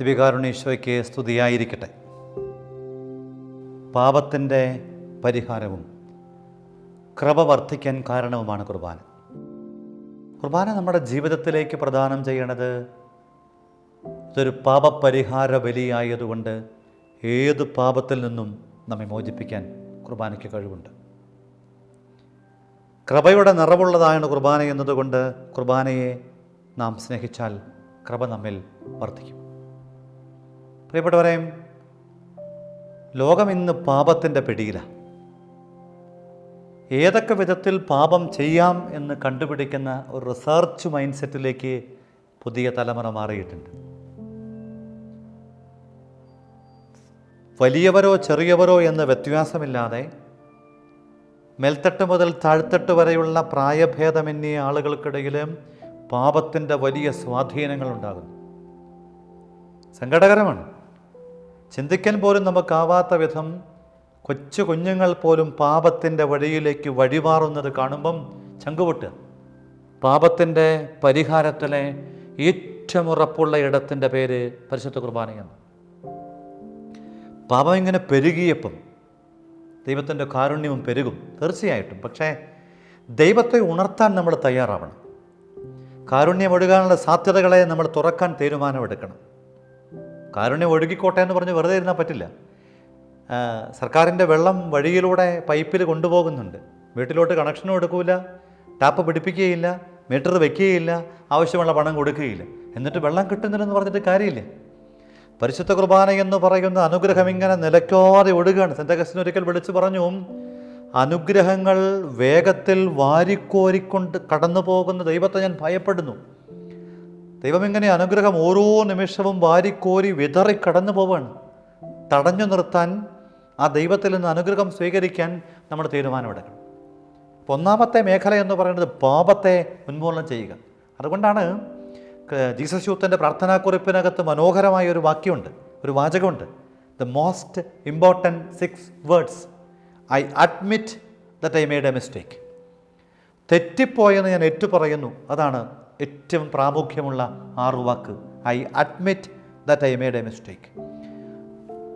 ദിവികാരുണീശോയ്ക്ക് സ്തുതിയായിരിക്കട്ടെ. പാപത്തിന്റെ പരിഹാരവും കൃപ വർദ്ധിക്കാൻ കാരണവുമാണ് കുർബാന. കുർബാന നമ്മുടെ ജീവിതത്തിലേക്ക് പ്രദാനം ചെയ്യണത് ഇതൊരു പാപപരിഹാര ബലിയായതുകൊണ്ട് ഏത് പാപത്തിൽ നിന്നും നമ്മെ മോചിപ്പിക്കാൻ കുർബാനയ്ക്ക് കഴിവുണ്ട്. കൃപയുടെ നിറവുള്ളതാണ് കുർബാന എന്നതുകൊണ്ട് കുർബാനയെ നാം സ്നേഹിച്ചാൽ കൃപ നമ്മിൽ വർദ്ധിക്കും. പ്രിയപ്പെട്ടവരെ ലോകം ഇന്ന് പാപത്തിന്റെ പിടിയിലാണ് ഏതൊക്കെ വിധത്തിൽ പാപം ചെയ്യാം എന്ന് കണ്ടുപിടിക്കുന്ന ഒരു റിസർച്ച് മൈൻഡ് സെറ്റിലേക്ക് പുതിയ തലമുറ മാറിയിട്ടുണ്ട്. വലിയവരോ ചെറിയവരോ എന്ന വ്യത്യാസമില്ലാതെ മേൽത്തട്ട് മുതൽ താഴ്ത്തട്ട് വരെയുള്ള പ്രായഭേദമന്യേ ആളുകൾക്കിടയിലും പാപത്തിന്റെ വലിയ സ്വാധീനങ്ങൾ ഉണ്ടാകുന്നു. സങ്കടകരമാണ്. ചിന്തിക്കാൻ പോലും നമുക്കാവാത്ത വിധം കൊച്ചു കുഞ്ഞുങ്ങൾ പോലും പാപത്തിന്റെ വഴിയിലേക്ക് വഴിമാറുന്നത് കാണുമ്പം ചങ്കുപൊട്ടുക. പാപത്തിന്റെ പരിഹാരത്തിലെ ഏറ്റവും ഉറപ്പുള്ള ഇടത്തിന്റെ പേര് പരിശുദ്ധ കുർബാനയാണ്. പാപം ഇങ്ങനെ പെരുകിയപ്പം ദൈവത്തിന്റെ കാരുണ്യവും പെരുകും തീർച്ചയായിട്ടും. പക്ഷേ ദൈവത്തെ ഉണർത്താൻ നമ്മൾ തയ്യാറാവണം. കാരുണ്യം ഒഴുകാനുള്ള സാധ്യതകളെ നമ്മൾ തുറക്കാൻ തീരുമാനമെടുക്കണം. കാരുണ്യം ഒഴുകിക്കോട്ടെ എന്ന് പറഞ്ഞ് വെറുതെ ഇരുന്നാൽ പറ്റില്ല. സർക്കാരിന്റെ വെള്ളം വഴിയിലൂടെ പൈപ്പിൽ കൊണ്ടുപോകുന്നുണ്ട്. വീട്ടിലോട്ട് കണക്ഷനും എടുക്കില്ല ടാപ്പ് പിടിപ്പിക്കുകയില്ല മീറ്റർ വെക്കുകയില്ല ആവശ്യമുള്ള പണം കൊടുക്കുകയില്ല. എന്നിട്ട് വെള്ളം കിട്ടുന്നില്ലെന്ന് പറഞ്ഞിട്ട് കാര്യമില്ല. പരിശുദ്ധ കുർബാന എന്ന് പറയുന്ന അനുഗ്രഹം ഇങ്ങനെ നിലയ്ക്കാതെ ഒഴുകുകയാണ് സെന്റകസിന് ഒരിക്കൽ വിളിച്ചു പറഞ്ഞു അനുഗ്രഹങ്ങൾ വേഗത്തിൽ വാരിക്കോരിക്കൊണ്ട് കടന്നു പോകുന്ന ദൈവത്തെ ഞാൻ ഭയപ്പെടുന്നു. ദൈവം ഇങ്ങനെ അനുഗ്രഹം ഓരോ നിമിഷവും വാരിക്കോരി വിതറി കടന്നു പോവാണ്. തടഞ്ഞു നിർത്താൻ ആ ദൈവത്തിൽ നിന്ന് അനുഗ്രഹം സ്വീകരിക്കാൻ നമ്മൾ തീരുമാനമെടുക്കണം. ഒന്നാമത്തെ മേഖല എന്ന് പറയുന്നത് പാപത്തെ ഉന്മൂലനം ചെയ്യുക. അതുകൊണ്ടാണ് ജീസസ് യൂത്തിന്റെ പ്രാർത്ഥനാക്കുറിപ്പിനകത്ത് മനോഹരമായ ഒരു വാക്യമുണ്ട് ഒരു വാചകമുണ്ട്. The most important six words I admit that I made a mistake തെറ്റിപ്പോയെന്ന് ഞാൻ ഏറ്റു പറയുന്നു അതാണ് ഏറ്റവും പ്രാമുഖ്യമുള്ള ആറു വാക്ക്. I admit that I made a mistake.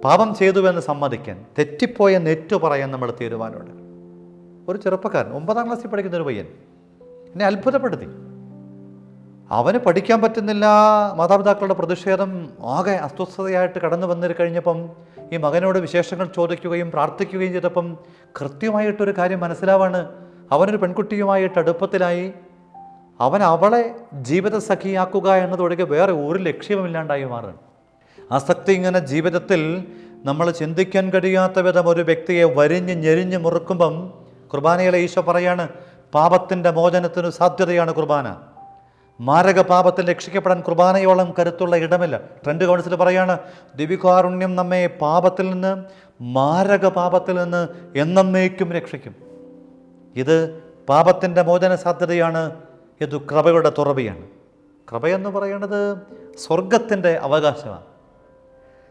പാപം ചെയ്തുവെന്ന് സമ്മതിക്കാൻ തെറ്റിപ്പോയെന്ന് ഏറ്റു പറയാൻ നമ്മൾ തീരുമാനമുണ്ട് ഒരു ചെറുപ്പക്കാരൻ ഒമ്പതാം ക്ലാസ്സിൽ പഠിക്കുന്ന ഒരു പയ്യൻ എന്നെ അത്ഭുതപ്പെടുത്തി. അവന് പഠിക്കാൻ പറ്റുന്നില്ല മാതാപിതാക്കളുടെ പ്രതിഷേധം ആകെ അസ്വസ്ഥതയായിട്ട് കടന്നു വന്നിട്ട് കഴിഞ്ഞപ്പം ഈ മകനോട് വിശേഷങ്ങൾ ചോദിക്കുകയും പ്രാർത്ഥിക്കുകയും ചെയ്തപ്പം കൃത്യമായിട്ടൊരു കാര്യം മനസ്സിലാവാണ് അവനൊരു പെൺകുട്ടിയുമായിട്ട് അടുപ്പത്തിലായി. അവൻ അവളെ ജീവിതസഖിയാക്കുക എന്നതൊഴികെ വേറെ ഒരു ലക്ഷ്യവുമില്ലാണ്ടായി മാറുകയാണ്. ആസക്തി ഇങ്ങനെ ജീവിതത്തിൽ നമ്മൾ ചിന്തിക്കാൻ കഴിയാത്ത വിധം ഒരു വ്യക്തിയെ വരിഞ്ഞ് ഞെരിഞ്ഞ് മുറുക്കുമ്പം കുർബാനയിലെ ഈശോ പറയാണ് പാപത്തിന്റെ മോചനത്തിന് സാധ്യതയാണ് കുർബാന. മാരക പാപത്തിൽ രക്ഷിക്കപ്പെടാൻ കുർബാനയോളം കരുത്തുള്ള ഇടമില്ല. ട്രെൻഡ് കൗൺസിൽ പറയാണ് ദിവികാരുണ്യം നമ്മെ പാപത്തിൽ നിന്ന് മാരക പാപത്തിൽ നിന്ന് എന്നേക്കും രക്ഷിക്കും. ഇത് പാപത്തിന്റെ മോചന സാധ്യതയാണ് ഇത് കൃപയുടെ തുറവിയാണ്. കൃപയെന്ന് പറയുന്നത് സ്വർഗത്തിന്റെ അവകാശമാണ്.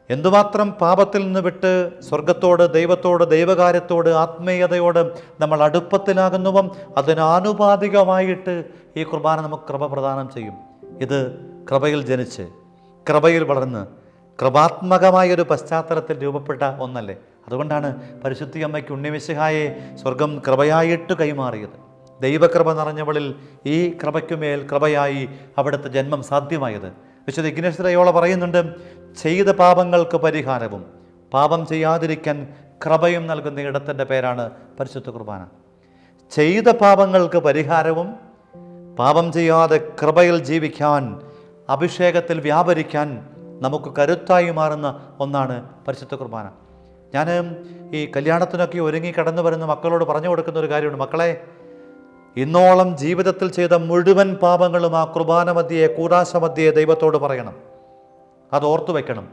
എന്തുമാത്രം പാപത്തിൽ നിന്ന് വിട്ട് സ്വർഗത്തോട് ദൈവത്തോട് ദൈവകാര്യത്തോട് ആത്മീയതയോട് നമ്മൾ അടുപ്പത്തിലാകുന്നുവം അതിനാനുപാതികമായിട്ട് ഈ കുർബാന നമുക്ക് കൃപ പ്രദാനം ചെയ്യും. ഇത് കൃപയിൽ ജനിച്ച് കൃപയിൽ വളർന്ന് കൃപാത്മകമായ ഒരു പശ്ചാത്തലത്തിൽ രൂപപ്പെട്ട ഒന്നല്ലേ? അതുകൊണ്ടാണ് പരിശുദ്ധി അമ്മയ്ക്ക് ഉണ്ണിമിശിഹായെ സ്വർഗം കൃപയായിട്ട് കൈമാറിയത്. ദൈവകൃപ നിറഞ്ഞവളിൽ ഈ കൃപയ്ക്കുമേൽ കൃപയായി അവിടുത്തെ ജന്മം സാധ്യമായത്. വിശുദ്ധ ഇഗ്നേശ്വരയോള പറയുന്നുണ്ട് ചെയ്ത പാപങ്ങൾക്ക് പരിഹാരവും പാപം ചെയ്യാതിരിക്കാൻ കൃപയും നൽകുന്ന ഇടത്തിന്റെ പേരാണ് പരിശുദ്ധ കുർബാന. ചെയ്ത പാപങ്ങൾക്ക് പരിഹാരവും പാപം ചെയ്യാതെ കൃപയിൽ ജീവിക്കാൻ അഭിഷേകത്തിൽ വ്യാപരിക്കാൻ നമുക്ക് കരുത്തായി മാറുന്ന ഒന്നാണ് പരിശുദ്ധ കുർബാന. ഞാൻ ഈ കല്യാണത്തിനൊക്കെ ഒരുങ്ങി കടന്നു വരുന്ന മക്കളോട് പറഞ്ഞു കൊടുക്കുന്ന ഒരു കാര്യമുണ്ട്. മക്കളെ ഇന്നോളം ജീവിതത്തിൽ ചെയ്ത മുഴുവൻ പാപങ്ങളും ആ കുർബാന മധ്യയെ കൂടാശ മധ്യയെ ദൈവത്തോട് പറയണം. അത് ഓർത്തു വയ്ക്കണം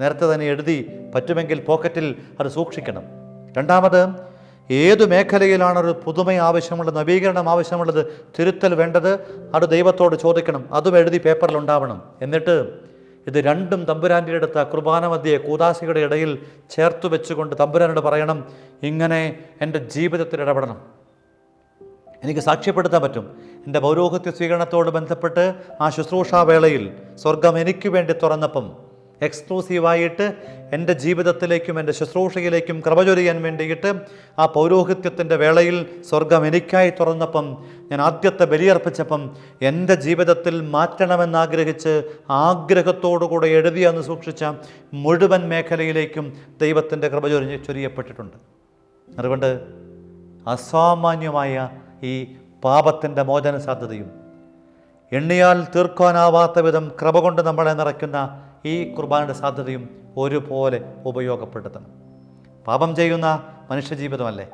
നേരത്തെ തന്നെ എഴുതി പറ്റുമെങ്കിൽ പോക്കറ്റിൽ അത് സൂക്ഷിക്കണം. രണ്ടാമത് ഏതു മേഖലയിലാണ് ഒരു പുതുമ ആവശ്യമുള്ളത് നവീകരണം ആവശ്യമുള്ളത് തിരുത്തൽ വേണ്ടത് അത് ദൈവത്തോട് ചോദിക്കണം. അതും എഴുതി പേപ്പറിൽ ഉണ്ടാവണം. എന്നിട്ട് ഇത് രണ്ടും തമ്പുരാന്റെ അടുത്ത കുർബാന മധ്യയെ കൂതാശികളുടെ ഇടയിൽ ചേർത്ത് വെച്ചുകൊണ്ട് തമ്പുരാനോട് പറയണം ഇങ്ങനെ എന്റെ ജീവിതത്തിൽ ഇടപെടണം. എനിക്ക് സാക്ഷ്യപ്പെടുത്താൻ പറ്റും. എന്റെ പൗരോഹിത്യ സ്വീകരണത്തോട് ബന്ധപ്പെട്ട് ആ ശുശ്രൂഷാവേളയിൽ സ്വർഗം എനിക്ക് വേണ്ടി തുറന്നപ്പം എക്സ്ക്ലൂസീവായിട്ട് എന്റെ ജീവിതത്തിലേക്കും എന്റെ ശുശ്രൂഷയിലേക്കും ക്രമചൊരിയാൻ വേണ്ടിയിട്ട് ആ പൗരോഹിത്യത്തിന്റെ വേളയിൽ സ്വർഗം എനിക്കായി തുറന്നപ്പം ഞാൻ ആദ്യത്തെ ബലിയർപ്പിച്ചപ്പം എന്റെ ജീവിതത്തിൽ മാറ്റണമെന്നാഗ്രഹിച്ച് ആഗ്രഹത്തോടുകൂടെ എഴുതിയെന്ന് സൂക്ഷിച്ച മുഴുവൻ മേഖലയിലേക്കും ദൈവത്തിന്റെ കൃപ ചൊരിഞ്ഞ് ചൊരിയപ്പെട്ടിട്ടുണ്ട്. അതുകൊണ്ട് അസാമാന്യമായ ഈ പാപത്തിന്റെ മോചന സാധ്യതയും എണ്ണിയാൽ തീർക്കാനാവാത്ത വിധം കൃപ കൊണ്ട് നമ്മളെ നിറയ്ക്കുന്ന ഈ കുർബാനയുടെ സാധ്യതയും ഒരുപോലെ ഉപയോഗപ്പെടുത്തണം. പാപം ചെയ്യുന്ന മനുഷ്യജീവിതമല്ലേ?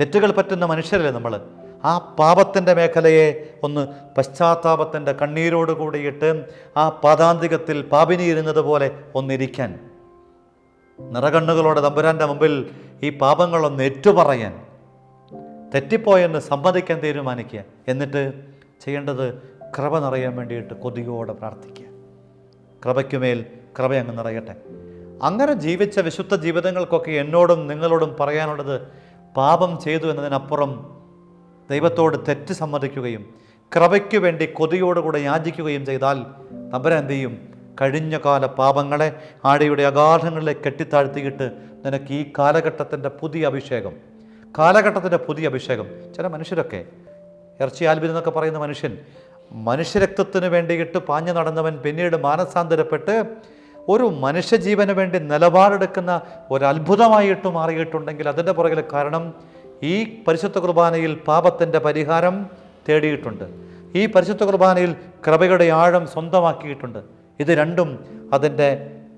തെറ്റുകൾ പറ്റുന്ന മനുഷ്യരല്ലേ നമ്മൾ ആ പാപത്തിന്റെ മേഖലയെ ഒന്ന് പശ്ചാത്താപത്തിന്റെ കണ്ണീരോട് കൂടിയിട്ട് ആ പാതാന്തികത്തിൽ പാപിനിയിരുന്നത് പോലെ ഒന്നിരിക്കാൻ. നിറകണ്ണുകളോടെ തമ്പുരാന്റെ മുമ്പിൽ ഈ പാപങ്ങളൊന്ന് ഏറ്റുപറയാൻ. തെറ്റിപ്പോയെന്ന് സമ്മതിക്കാൻ തീരുമാനിക്കുക. എന്നിട്ട് ചെയ്യേണ്ടത് കൃപ നിറയാൻ വേണ്ടിയിട്ട് കൊതിയോടെ പ്രാർത്ഥിക്കുക. കൃപയ്ക്കുമേൽ കൃപ അങ്ങ് നിറയട്ടെ. അങ്ങനെ ജീവിച്ച വിശുദ്ധ ജീവിതങ്ങൾക്കൊക്കെ എന്നോടും നിങ്ങളോടും പറയാനുള്ളത് പാപം ചെയ്തു എന്നതിനപ്പുറം ദൈവത്തോട് തെറ്റ് സമ്മതിക്കുകയും കൃപയ്ക്കു വേണ്ടി കൊതിയോടുകൂടെ യാചിക്കുകയും ചെയ്താൽ അവരെന്ത് ചെയ്യും? കഴിഞ്ഞ കാല പാപങ്ങളെ ആടയുടെ അഗാധങ്ങളിലേക്ക് കെട്ടിത്താഴ്ത്തിയിട്ട് നിനക്ക് ഈ കാലഘട്ടത്തിന്റെ പുതിയ അഭിഷേകം കാലഘട്ടത്തിന്റെ പുതിയ അഭിഷേകം. ചില മനുഷ്യരൊക്കെ ഇറച്ചി ആൽബിൻ എന്നൊക്കെ പറയുന്ന മനുഷ്യൻ മനുഷ്യരക്തത്തിന് വേണ്ടിയിട്ട് പാഞ്ഞു നടന്നവൻ പിന്നീട് മാനസാന്തരപ്പെട്ട് ഒരു മനുഷ്യജീവന് വേണ്ടി നിലപാടെടുക്കുന്ന ഒരു അത്ഭുതമായിട്ട് മാറിയിട്ടുണ്ടെങ്കിൽ അതിന്റെ പുറകിൽ കാരണം ഈ പരിശുദ്ധ കുർബാനയിൽ പാപത്തിന്റെ പരിഹാരം തേടിയിട്ടുണ്ട്. ഈ പരിശുദ്ധ കുർബാനയിൽ കൃപയുടെ ആഴം സ്വന്തമാക്കിയിട്ടുണ്ട്. ഇത് രണ്ടും അതിന്റെ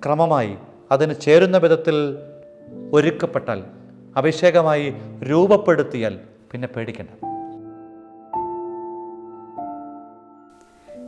ക്രമമായി അതിന് ചേരുന്ന വിധത്തിൽ ഒരുക്കപ്പെട്ടാൽ അഭിഷേകമായി രൂപപ്പെടുത്തിയാൽ പിന്നെ പേടിക്കണ്ട.